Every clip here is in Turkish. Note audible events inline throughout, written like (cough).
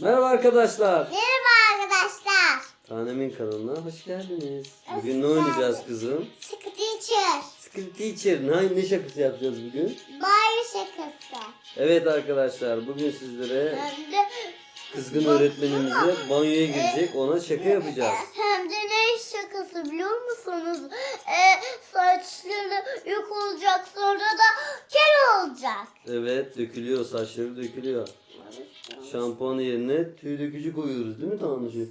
Merhaba arkadaşlar. Merhaba arkadaşlar. Tanemin kanalına hoş geldiniz. Bugün ne oynayacağız kızım? Sıkı teacher. Script Teacher. Ne, ne şakası yapacağız bugün? Bari şakası. Evet arkadaşlar bugün sizlere Hem de, kızgın öğretmenimize banyoya girecek ona şaka yapacağız. hem de ne şakası biliyor musunuz? Ee, saçları yok olacak sonra da kel olacak. Evet dökülüyor saçları dökülüyor. Şampuan yerine tüy dökücü koyuyoruz değil mi Tanrıcı?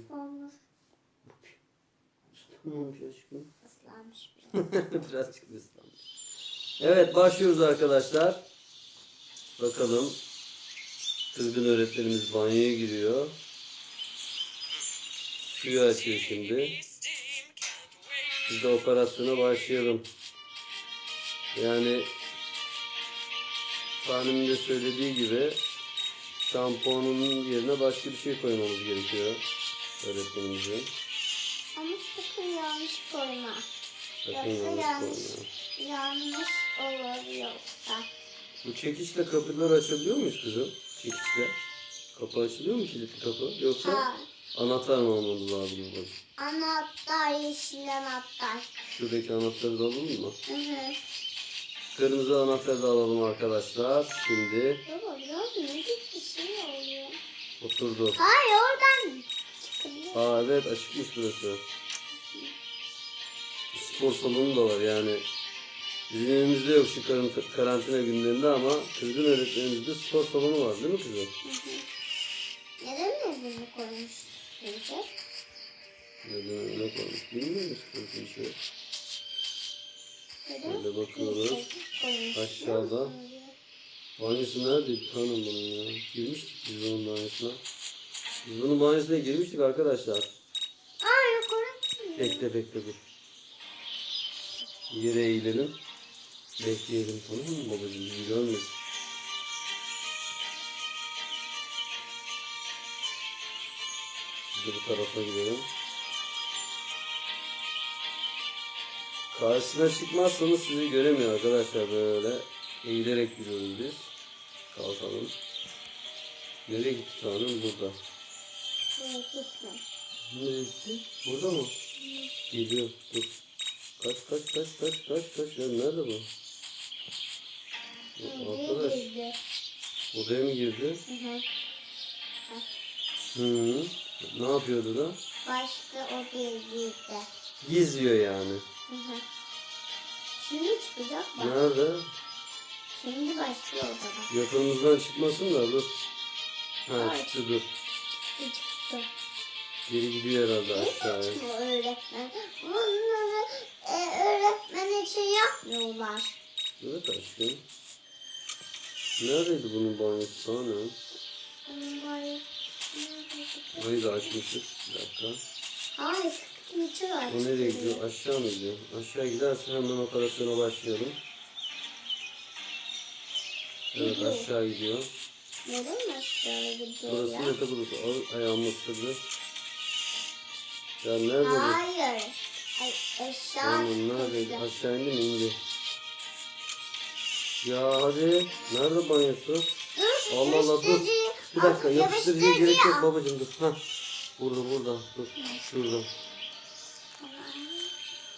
Islanmamış aşkım. Islanmış. (laughs) Birazcık ıslanmış. Evet başlıyoruz arkadaşlar. Bakalım. Kızgın öğretmenimiz banyoya giriyor. Suyu açıyor şimdi. Biz de operasyona başlayalım. Yani Tanem'in de söylediği gibi şampuanının yerine başka bir şey koymamız gerekiyor öğretmenimizin. Ama sakın yanlış koyma. Sakın yanlış yanlış, koyma. yanlış olur yoksa. Bu çekiçle kapıları açabiliyor muyuz kızım? Çekiçle. Kapı açılıyor mu kilitli kapı? Yoksa Ha, anahtar mı almamız lazım anahtar yeşil anahtar. Şuradaki anahtarı da alalım mı? Hı hı. Kırmızı anahtarı da alalım arkadaşlar. Şimdi Baba biraz müthiş bir şey oluyor. oturdu. Hayır oradan çıkılıyor. Aa evet açıkmış burası. Spor salonu da var yani. Bizim evimizde yok şu karant- karantina günlerinde ama kızgın öğretmenimizde spor salonu var değil mi kızım? Neden evini koymuş sizce? Neden öyle koymuş bilmiyor musun kızım şey? Şöyle bakıyoruz. Aşağıda. Banyosu neredeydi tanım bunun ya? Girmiştik biz bunun banyosuna. Biz bunun banyosuna girmiştik arkadaşlar. Aa yok orası. Bekle bekle dur. Yere eğilelim. Bekleyelim tamam mı babacığım bizi görmesin. De bu tarafa gidelim. Karşısına çıkmazsanız sizi göremiyor arkadaşlar böyle. Eğilerek yürüyoruz biz. Kalkalım. Nereye gitti tanrım? Burada. Nereye gitti? Burada mı? Geliyor. Dur. Kaç kaç kaç kaç kaç kaç. Ya nerede bu? Arkadaş odaya mı girdi? Hı hı. Hı. Ne yapıyordu da? Başka odaya girdi. Gizliyor yani. Hı hı. Şimdi çıkacak bak. Nerede? Şimdi başka odada. Yatağımızdan çıkmasın da dur. Ha Ay. çıktı dur. Çıktı çıktı. Geri gidiyor herhalde Ne aşağıya. saçma öğretmen. Bunları e, öğretmen için yapmıyorlar. Evet aşkım. Neredeydi bunun banyosu sana ne? Bunlar- Burayı da açmışız. Bir dakika. Hayır, var. O nereye gidiyor? Aşağı mı gidiyor? Aşağı giderse hemen operasyona başlayalım. Evet Gidiyor. aşağı gidiyor. Neden aşağı gidiyor Burası ya? yatak odası. Al ayağımı ısırdı. Ya nerede bu? Hayır. Ay, aşağı Tamam neredeydi? gidiyor. Aşağı indi mi? İndi. Ya hadi. Nerede banyosu? Dur, Allah Allah, dur. Bir dakika yapıştırıcıya gerek yok babacım dur. Hah. Burada burada. Dur. Şurada.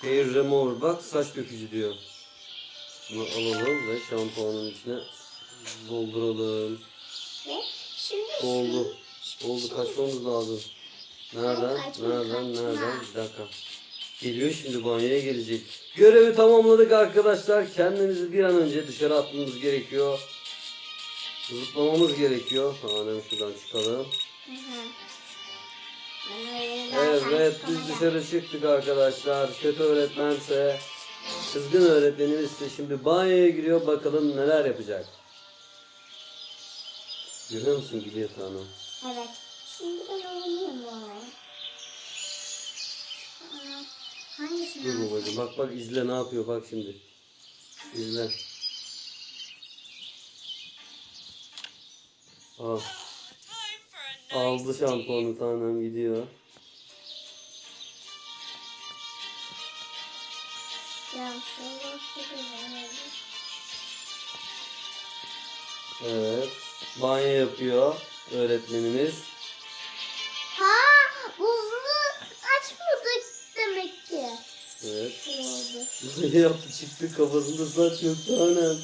Hair remover bak saç dökücü diyor. Bunu alalım ve şampuanın içine dolduralım. Ve Şimdi Oldu. Oldu kaçmamız lazım. Nereden? Kaçma, Nereden? kaçma. Nereden? Bir dakika. Geliyor şimdi banyoya gelecek. Görevi tamamladık arkadaşlar. Kendimizi bir an önce dışarı atmamız gerekiyor. Zıplamamız gerekiyor. Hanem şuradan çıkalım. Hı hı. Evet biz dışarı çıktık arkadaşlar. Kötü öğretmense kızgın öğretmenimiz ise şimdi banyoya giriyor. Bakalım neler yapacak. Görüyor musun gidiyor tanrım. Evet. Şimdi ben oynayayım onu. Aa, Hangisini Dur babacığım bak bak izle ne yapıyor bak şimdi. İzle. Al. Aldı şampiyonu tanem gidiyor. Evet. Banyo yapıyor öğretmenimiz. Ha, buzlu açmadık demek ki. Evet. Ne oldu? (laughs) yaptı çıktı kafasında saç yoktu annem.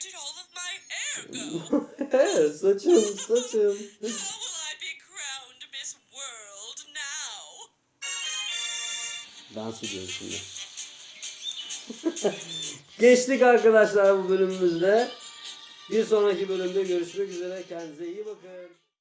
Did all of my hair go? (laughs) He saçım saçım. (laughs) How will I be crowned Miss World now? Dans ediyoruz şimdi. (laughs) Geçtik arkadaşlar bu bölümümüzde. Bir sonraki bölümde görüşmek üzere. Kendinize iyi bakın.